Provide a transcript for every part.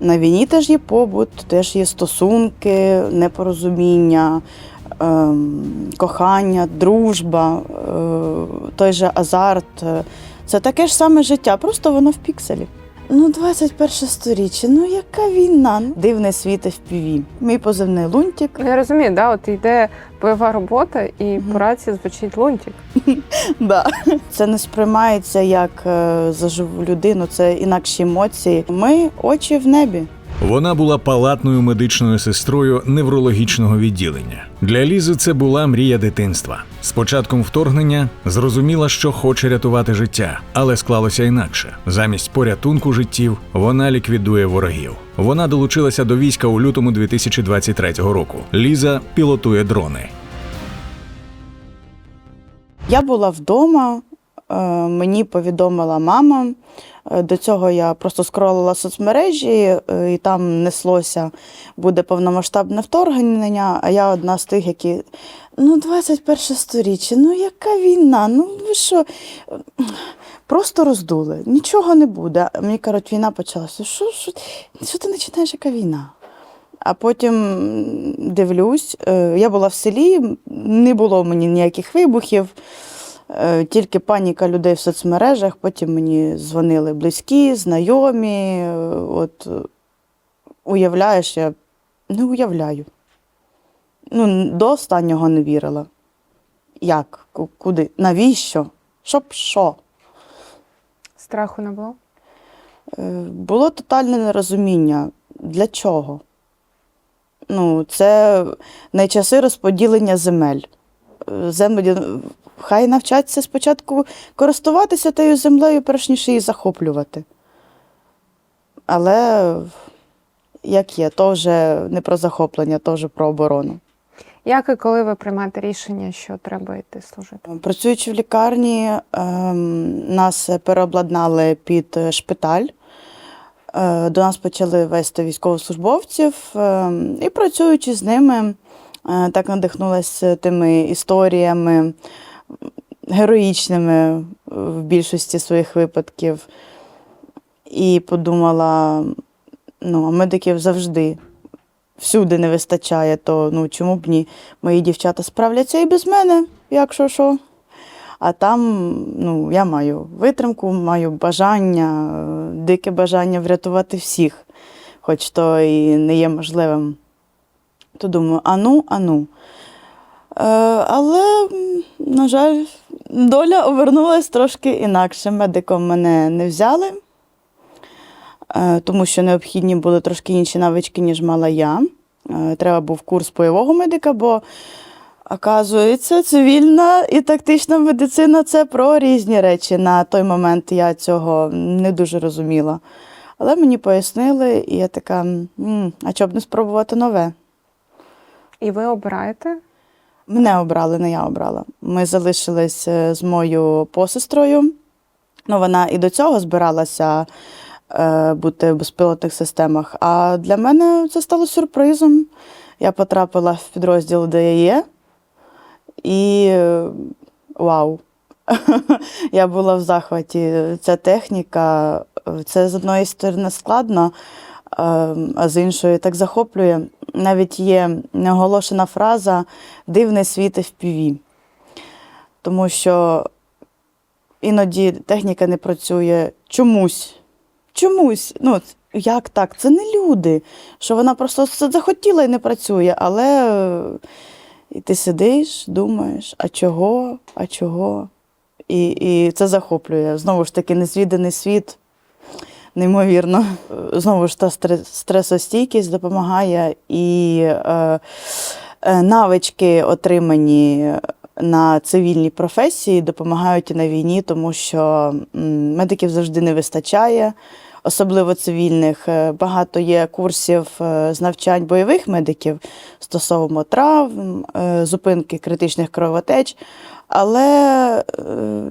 На війні теж є побут, теж є стосунки, непорозуміння, ем, кохання, дружба, е, той же азарт. Це таке ж саме життя, просто воно в пікселі. Ну, 21 сторіччя, ну яка війна? Дивне Дивний в піві. Мій позивний лунтик. Ну, Я розумію, да, от йде бойова робота, і Мгм. по рації звучить лунтик. Да. Це не сприймається як е, за живу людину, це інакші емоції. Ми очі в небі. Вона була палатною медичною сестрою неврологічного відділення. Для Лізи це була мрія дитинства. З початком вторгнення зрозуміла, що хоче рятувати життя, але склалося інакше. Замість порятунку життів вона ліквідує ворогів. Вона долучилася до війська у лютому 2023 року. Ліза пілотує дрони. Я була вдома, мені повідомила мама. Е, До цього я просто скролила соцмережі, е, і там неслося, буде повномасштабне вторгнення. А я одна з тих, які ну, 21 сторіччя, ну яка війна? Ну ви що? Просто роздули, нічого не буде. Мені кажуть, війна почалася. Що, що, що ти починаєш, яка війна? А потім дивлюсь, е, я була в селі, не було мені ніяких вибухів, е, тільки паніка людей в соцмережах. Потім мені дзвонили близькі, знайомі. е, От е, уявляєш, я не уявляю. Ну, до останнього не вірила. Як? Куди? Навіщо? Щоб що? Страху не було. Е, Було тотальне нерозуміння. Для чого? Ну, це не часи розподілення земель. Е, Землі, хай навчаться спочатку користуватися тією землею, перш ніж її захоплювати. Але як є, то вже не про захоплення, то вже про оборону. Як і коли ви приймаєте рішення, що треба йти служити? Працюючи в лікарні, ем, нас переобладнали під шпиталь. Е, До нас почали вести військовослужбовців, ем, і працюючи з ними, е, так надихнулася тими історіями героїчними в більшості своїх випадків. І подумала: ну, медиків завжди всюди не вистачає, то ну чому б ні? Мої дівчата справляться і без мене, якщо що. А там ну, я маю витримку, маю бажання, дике бажання врятувати всіх, хоч то і не є можливим. То думаю, ану, ану. Е, але, на жаль, доля обернулась трошки інакше. Медиком мене не взяли, е, тому що необхідні були трошки інші навички, ніж мала я. Е, Треба був курс бойового медика, бо Оказується, цивільна і тактична медицина це про різні речі. На той момент я цього не дуже розуміла. Але мені пояснили, і я така: «М, а б не спробувати нове? І ви обираєте? Мене обрали, не я обрала. Ми залишились е, з моєю посестрою. Ну, вона і до цього збиралася е, бути в безпілотних системах. А для мене це стало сюрпризом. Я потрапила в підрозділ ДАЄ, і е, вау! Я була в захваті. Ця техніка, е, це з одної сторони складно, а з іншої так захоплює. Навіть є неоголошена фраза Дивний світ FPV. Тому що іноді техніка не працює чомусь. Чомусь. Ну, як так? Це не люди. Що вона просто захотіла і не працює, але е, і ти сидиш, думаєш, а чого, а чого? І, і це захоплює. Знову ж таки, незвіданий світ. Неймовірно. Е, Знову ж та стре- стресостійкість допомагає і е, е, навички, отримані на цивільній професії, допомагають і на війні, тому що медиків завжди не вистачає, особливо цивільних. Е, Багато є курсів е, з навчань бойових медиків стосовно травм, е, зупинки критичних кровотеч. Але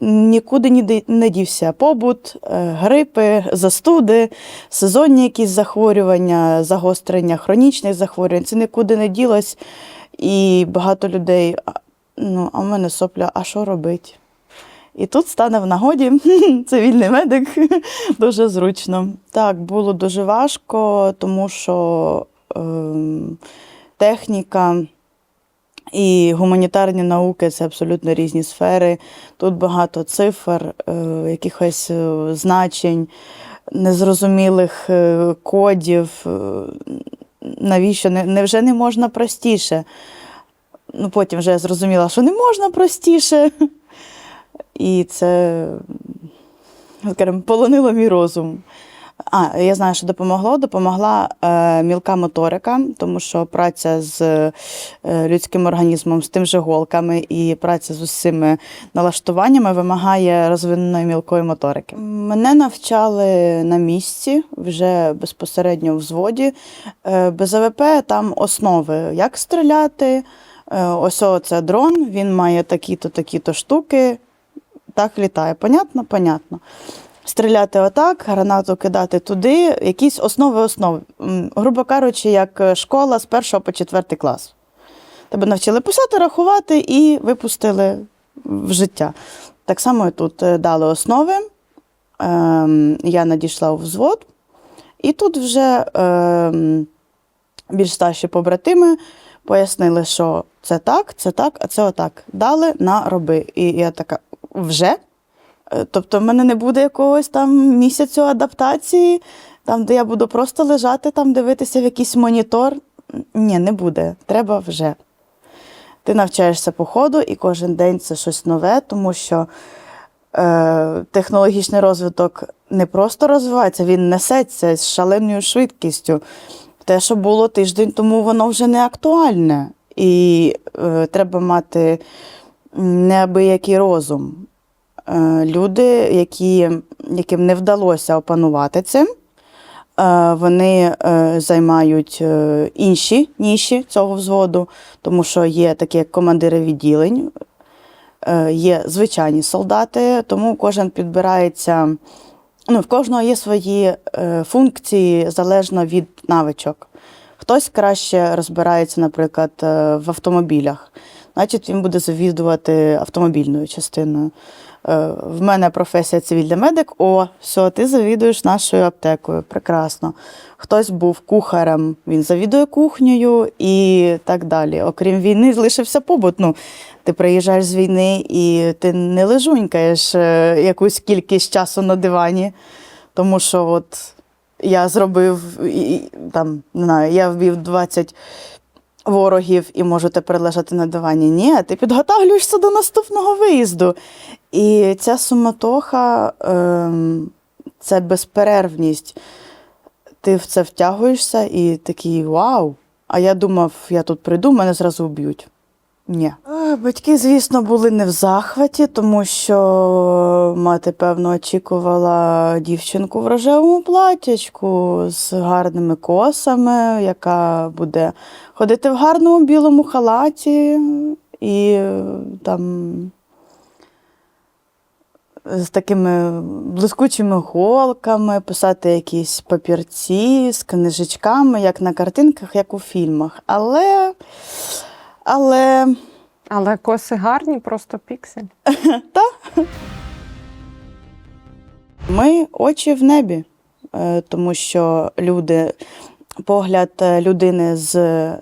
нікуди не дівся побут, грипи, застуди, сезонні якісь захворювання, загострення хронічних захворювань. Це нікуди не ділось. І багато людей, ну, а в мене сопля, а що робити? І тут стане в нагоді цивільний медик дуже зручно. Так, було дуже важко, тому що ем, техніка і гуманітарні науки це абсолютно різні сфери. Тут багато цифр, е, якихось е, значень, незрозумілих е, кодів. Е, Навіщо? Не- Невже не можна простіше? Ну, потім вже я зрозуміла, що не можна простіше. І це, скажімо, полонило мій розум. А, я знаю, що допомогло. Допомогла е, мілка моторика, тому що праця з е, людським організмом, з тим же голками і праця з усіми налаштуваннями вимагає розвиненої мілкої моторики. Мене навчали на місці, вже безпосередньо в взводі. Е, без АВП там основи, як стріляти. Е, ось це дрон, він має такі-то, такі-то штуки. Так літає. Понятно? Понятно. Стріляти отак, гранату кидати туди, якісь основи основ. Грубо кажучи, як е, школа з першого по четвертий клас. Тебе навчили писати, рахувати і випустили в життя. Так само тут е, дали основи. Ем, Я надійшла у взвод, і тут вже ем, більш старші побратими пояснили, що це так, це так, а це отак. Дали на роби. І я така, вже? Е, Тобто, в мене не буде якогось там місяцю адаптації, там, де я буду просто лежати, там дивитися в якийсь монітор. Ні, не буде. Треба вже. Ти навчаєшся по ходу, і кожен день це щось нове, тому що е, технологічний розвиток не просто розвивається, він несеться з шаленою швидкістю. Те, що було тиждень тому, воно вже не актуальне. І е, треба мати неабиякий розум. Е, люди, які, яким не вдалося опанувати цим, е, вони е, займають е, інші ніші цього взводу, тому що є такі командири відділень, є звичайні солдати, тому кожен підбирається. Ну, в кожного є свої функції залежно від навичок. Хтось краще розбирається, наприклад, в автомобілях, значить він буде завідувати автомобільною частиною. Е, В мене професія цивільний медик. О, все, ти завідуєш нашою аптекою. Прекрасно. Хтось був кухарем, він завідує кухнею і так далі. Окрім війни, лишився побут. Ну, ти приїжджаєш з війни і ти не лежунькаєш е, якусь кількість часу на дивані. Тому що от я зробив там, не знаю, я вбив 20 ворогів і можу тепер на дивані. Ні, ти підготовлюєшся до наступного виїзду. І ця суматоха ем, це безперервність. Ти в це втягуєшся і такий вау. А я думав, я тут прийду, мене зразу вб'ють. Ні. Батьки, звісно, були не в захваті, тому що мати, певно, очікувала дівчинку в рожевому платячку з гарними косами, яка буде ходити в гарному білому халаті і там з такими блискучими голками, писати якісь папірці з книжечками, як на картинках, як у фільмах. Але, але Але коси гарні, просто піксель. Ми очі в небі, е, тому що люди, погляд е, людини з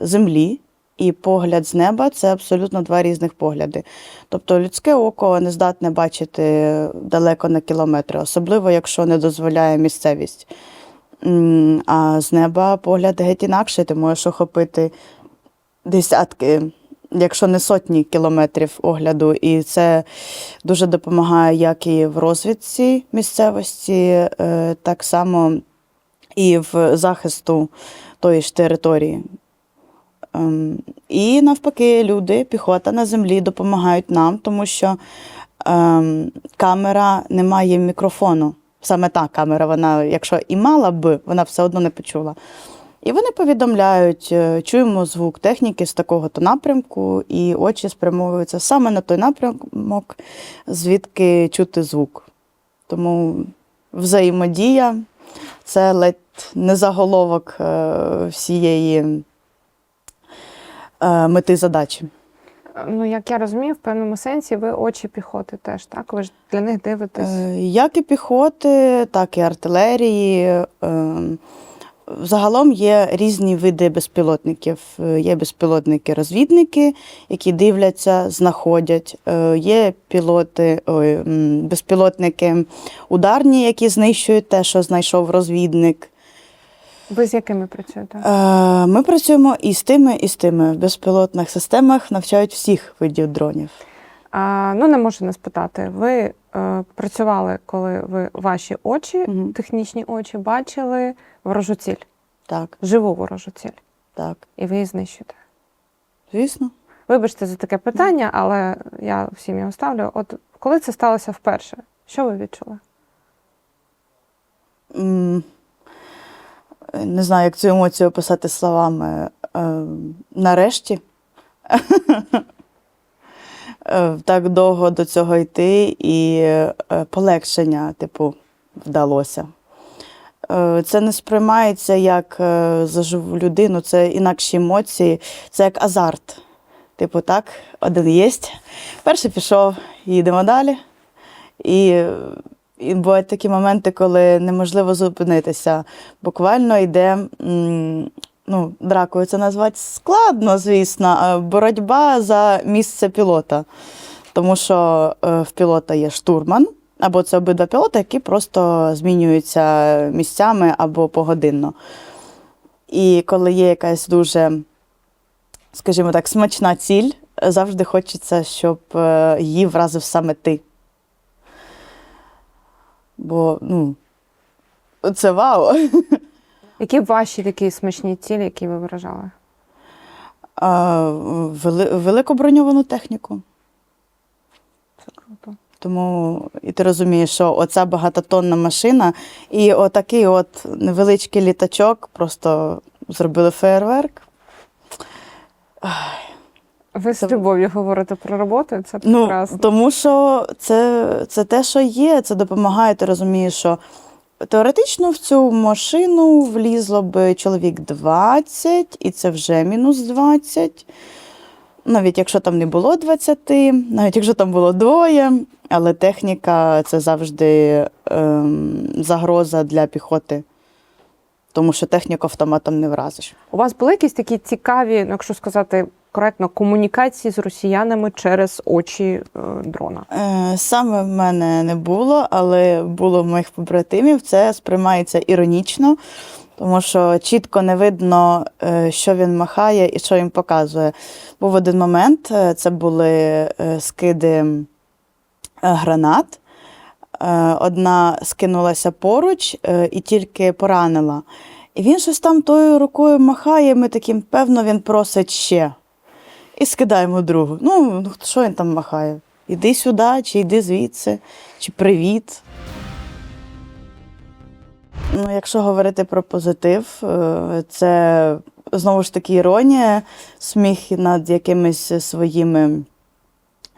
землі і погляд з неба це абсолютно два різних погляди. Тобто людське око не здатне бачити далеко на кілометри, особливо якщо не дозволяє місцевість. А з неба погляд геть інакший, ти можеш охопити десятки, якщо не сотні кілометрів огляду. І це дуже допомагає як і в розвідці місцевості, е, так само і в захисту тої ж території. Ем, І навпаки, люди, піхота на землі допомагають нам, тому що ем, камера не має мікрофону. Саме та камера, вона, якщо і мала б, вона все одно не почула. І вони повідомляють, е, чуємо звук техніки з такого-то напрямку, і очі спрямовуються саме на той напрямок, звідки чути звук. Тому взаємодія це ледь не заголовок е, всієї е, мети задачі. Ну, як я розумію, в певному сенсі ви очі піхоти теж, так? Ви ж для них дивитесь. Як і піхоти, так і артилерії. Загалом є різні види безпілотників. Е, Є безпілотники-розвідники, які дивляться, знаходять. Е, Є пілоти, ой, безпілотники ударні, які знищують те, що знайшов розвідник. Ви з якими працюєте? Е, Ми працюємо і з тими, і з тими. В безпілотних системах навчають всіх видів дронів. А, ну, не можу не спитати. Ви е, працювали, коли ви ваші очі, Мгм. технічні очі, бачили ворожу ціль, Так, живу ворожу ціль, так, і ви її знищуєте. звісно. Вибачте за таке питання, але я всім його ставлю. От коли це сталося вперше, що ви відчули? М, Не знаю, як цю емоцію описати словами. Е, Нарешті. Е, Так довго до цього йти, і е, полегшення, типу, вдалося. Е, Це не сприймається як е, за живу людину, це інакші емоції, це як азарт. Типу, так, один єсть. Перший пішов, їдемо далі. І, і бувають такі моменти, коли неможливо зупинитися. Буквально йде, ну, дракою це назвати складно, звісно, боротьба за місце пілота. Тому що е, в пілота є штурман, або це обидва пілоти, які просто змінюються місцями або погодинно. І коли є якась дуже, скажімо так, смачна ціль, завжди хочеться, щоб е, її вразив саме ти. Бо, ну, це вау. Які ваші такі смачні цілі, які ви виражали? А, вели, велику броньовану техніку. Це круто. Тому і ти розумієш, що оця багатотонна машина і отакий от невеличкий літачок просто зробили фейерверк. Ви з любов'ю говорите про роботу, це Ну, прекрасно. тому що це, це те, що є, це допомагає. Ти розумієш, що теоретично в цю машину влізло би чоловік 20, і це вже мінус 20. Навіть якщо там не було 20, навіть якщо там було двоє, але техніка це завжди ем, загроза для піхоти. Тому що техніку автоматом не вразиш. У вас були якісь такі цікаві, ну, якщо сказати коректно, комунікації з росіянами через очі е, дрона? Е, Саме в мене не було, але було в моїх побратимів. Це сприймається іронічно, тому що чітко не видно, е, що він махає і що він показує. Був один момент, е, це були е, скиди гранат. Одна скинулася поруч і тільки поранила. І він щось там тою рукою махає, ми таким, певно, він просить ще. І скидаємо другу. Ну, ну, що він там махає? Іди сюди, чи йди звідси, чи привіт. Ну, якщо говорити про позитив, е, це знову ж таки іронія, сміх над якимись своїми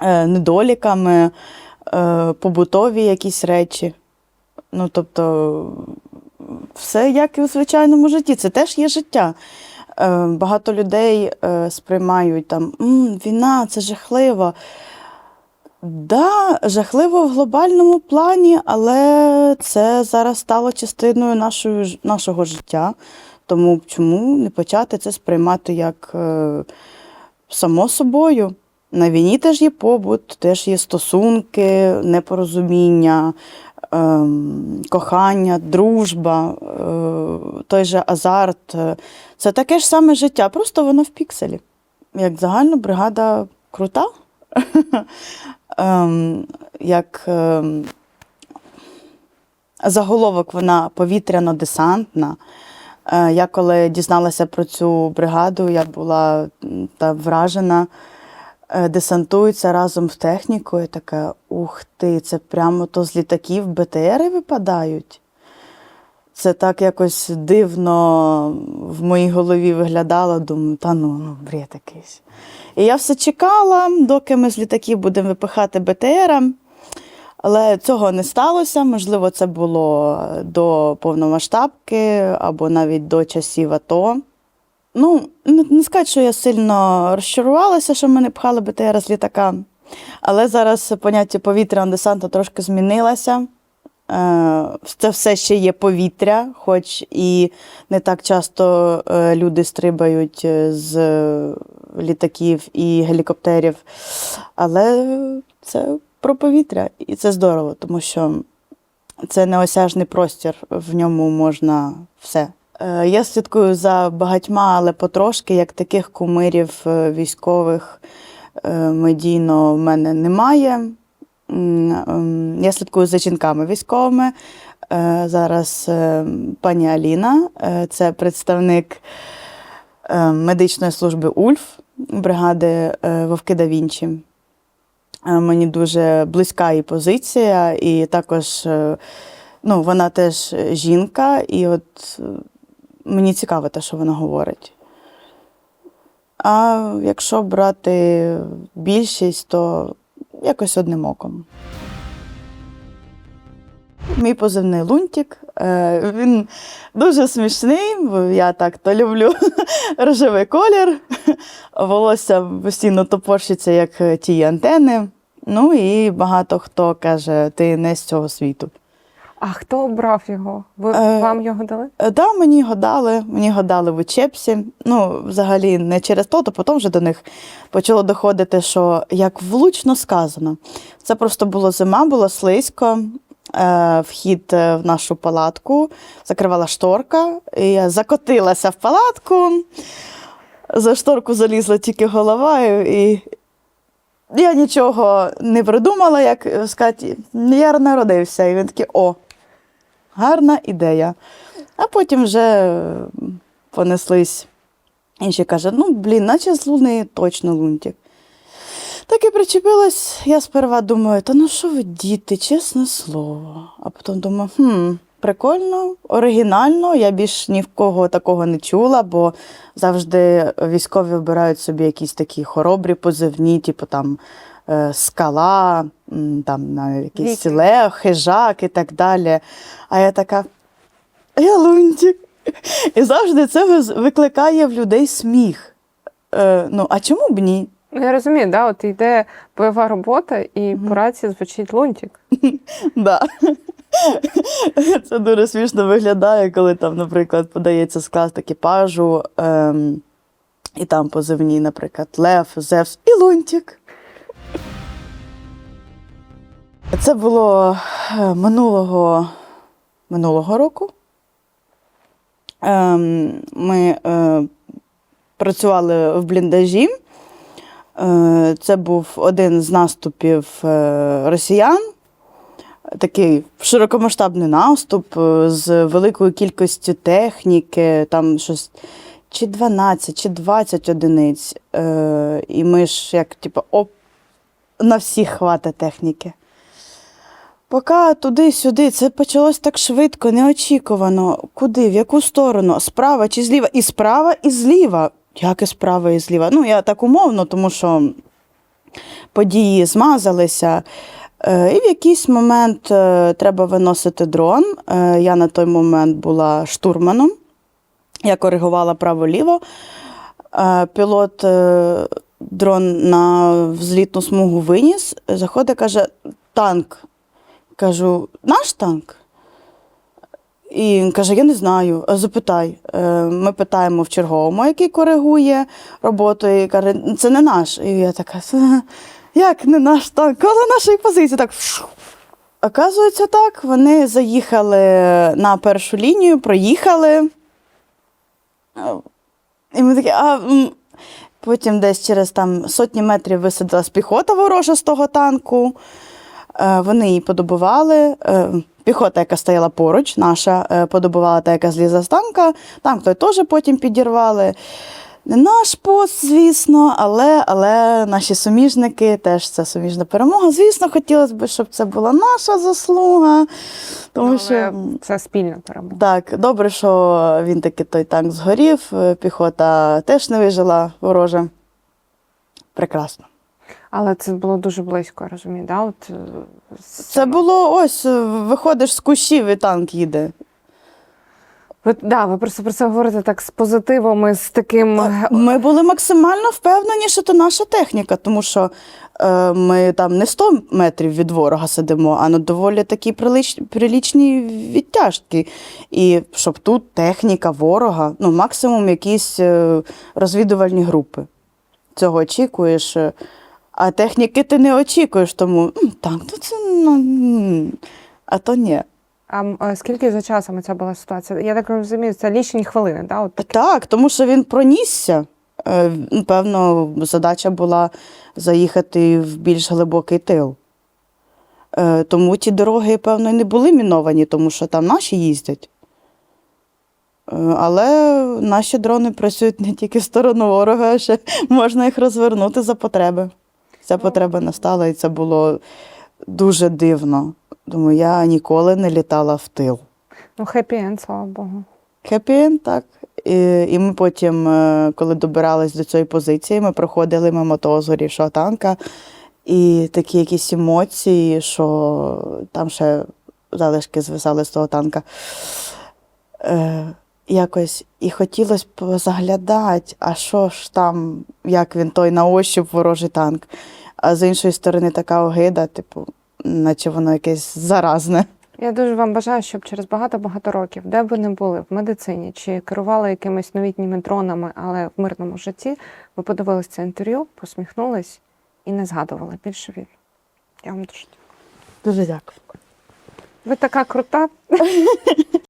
е, недоліками, е, побутові якісь речі. Ну, тобто, все як і у звичайному житті, це теж є життя. Багато людей сприймають там війна, це жахливо. Да, жахливо в глобальному плані, але це зараз стало частиною нашої, нашого життя. Тому чому не почати це сприймати як е, само собою? На війні теж є побут, теж є стосунки, непорозуміння, ем, кохання, дружба, е, той же азарт. Е, Це таке ж саме життя, просто воно в пікселі. Як загальна бригада крута. ем, як ем, заголовок вона повітряно-десантна. Е, я коли дізналася про цю бригаду, я була та вражена. Е, Десантуються разом в техніку, і Така, ух ти, це прямо то з літаків БТРи випадають. Це так якось дивно в моїй голові виглядало. Думаю, та ну, ну бред якийсь. І я все чекала, доки ми з літаків будемо випихати БТР. Але цього не сталося. Можливо, це було до повномасштабки або навіть до часів АТО. Ну, не, сказати, що я сильно розчарувалася, що мене пхали БТР з літака. Але зараз поняття повітряного десанту трошки змінилося. Е, Це все ще є повітря, хоч і не так часто е, люди стрибають е, з літаків і гелікоптерів. Але це про повітря, і це здорово, тому що це неосяжний простір, в ньому можна все. Я слідкую за багатьма, але потрошки, як таких кумирів військових медійно в мене немає. Ем, Я слідкую за жінками військовими. Е, Зараз е, пані Аліна, е, це представник медичної служби УЛЬФ, бригади Вовки да Вінчі. Мені дуже близька її позиція, і також ну, вона теж жінка, і от мені цікаво те, що вона говорить. А якщо брати більшість, то якось одним оком. Мій позивний лунтик. Е, Він дуже смішний, бо я так то люблю рожевий колір. Волосся постійно топорщиться, як е, ті антени. Ну і багато хто каже, ти не з цього світу. А хто обрав його? Ви Е, вам його дали? Е, Да, мені його дали, мені його дали в учебці. Ну, взагалі, не через то, то потім вже до них почало доходити, що як влучно сказано. Це просто було зима, було слизько. Е, вхід е, в нашу палатку, закривала шторка, і я закотилася в палатку. За шторку залізла тільки голова, і я нічого не придумала, як сказати, я народився. І він такий, о, гарна ідея. А потім вже е, понеслись. Інші каже, ну, блін, наче з луни точно лунтик. Так і причепилась, я сперва думаю, та ну що ви, діти, чесне слово. А потім думаю, хм, прикольно, оригінально, я більш ні в кого такого не чула, бо завжди військові обирають собі якісь такі хоробрі позивні, типу там скала, м, там навіть якийсь Вікінг. лев, хижак і так далі. А я така, я лунтик. І завжди це викликає в людей сміх. Е, ну, а чому б ні? Ну, я розумію, да, от йде бойова робота, і по рації звучить лунтик. Да. Це дуже смішно виглядає, коли там, наприклад, подається склад екіпажу, ем, і там позивні, наприклад, Лев, Зевс і Лунтик. Це було е, минулого, минулого року. Ем, ми е, працювали в бліндажі. Е, Це був один з наступів росіян. Такий широкомасштабний наступ з великою кількістю техніки, там щось чи 12, чи 20 одиниць. І ми ж як, типу, оп, на всіх хвата техніки. Поки туди-сюди, це почалось так швидко, неочікувано. Куди, в яку сторону? Справа чи зліва? І справа, і зліва. Як і справа, і зліва? Ну, я так умовно, тому що події змазалися. Е, І в якийсь момент е, треба виносити дрон. Е, Я на той момент була штурманом. Я коригувала право-ліво. Пілот дрон на взлітну смугу виніс, заходить, каже: танк. Кажу, наш танк? І він каже: Я не знаю, «Е, запитай. Е, Ми питаємо в черговому, який коригує роботу, і каже, це не наш. І я така, як не наш танк? Коло нашої позиції так. Оказується, так, вони заїхали на першу лінію, проїхали. І ми такі, а. Потім десь через там сотні метрів висадилась піхота ворожа з того танку. Е, Вони її подобували. Е, Піхота, яка стояла поруч, наша, е, подобувала та, яка злізла з танка. Танк той теж потім підірвали. Не наш пост, звісно, але, але наші суміжники теж це суміжна перемога. Звісно, хотілося б, щоб це була наша заслуга. Тому Але що це спільна перемога. так, добре, що він таки той танк згорів, піхота теж не вижила ворожа. Прекрасно. Але це було дуже близько, я розумію. Да? От, е, Це було ось, е, виходиш з кущів і танк їде. Ви, да, ви просто про це говорите так з позитивом і з таким. Ми були максимально впевнені, що це наша техніка, тому що е, ми там не 100 метрів від ворога сидимо, а на доволі такі прилич, прилічні відтяжки. І щоб тут техніка ворога, ну максимум якісь е, розвідувальні групи. Цього очікуєш. е, А техніки ти не очікуєш, тому «М, так, то це ну, м, а то ні. А е, скільки за часом ця була ситуація? Я так розумію, це лічені хвилини, да? От таке. Так, тому що він пронісся. Е, ну, Певно, задача була заїхати в більш глибокий тил. Е, Тому ті дороги, певно, і не були міновані, тому що там наші їздять. Е, Але наші дрони працюють не тільки в сторону ворога, а ще можна їх розвернути за потреби. Ця потреба настала, і це було дуже дивно. Думаю, я ніколи не літала в тил. Ну, хеппі-енд, слава Богу. Хеппі-енд, так. І, і ми потім, е, коли добирались до цієї позиції, ми проходили мимо того згорівшого танка. І такі якісь емоції, що там ще залишки звисали з того танка. Е, якось і хотілося б заглядати, а що ж там, як він той на ощуп ворожий танк. А з іншої сторони, така огида, типу, наче воно якесь заразне. Я дуже вам бажаю, щоб через багато-багато років, де б ви не були в медицині чи керували якимись новітніми дронами, але в мирному житті, ви подивились це інтерв'ю, посміхнулись і не згадували більше війну. Я вам дуже дякую. Дуже дякую. Ви така крута.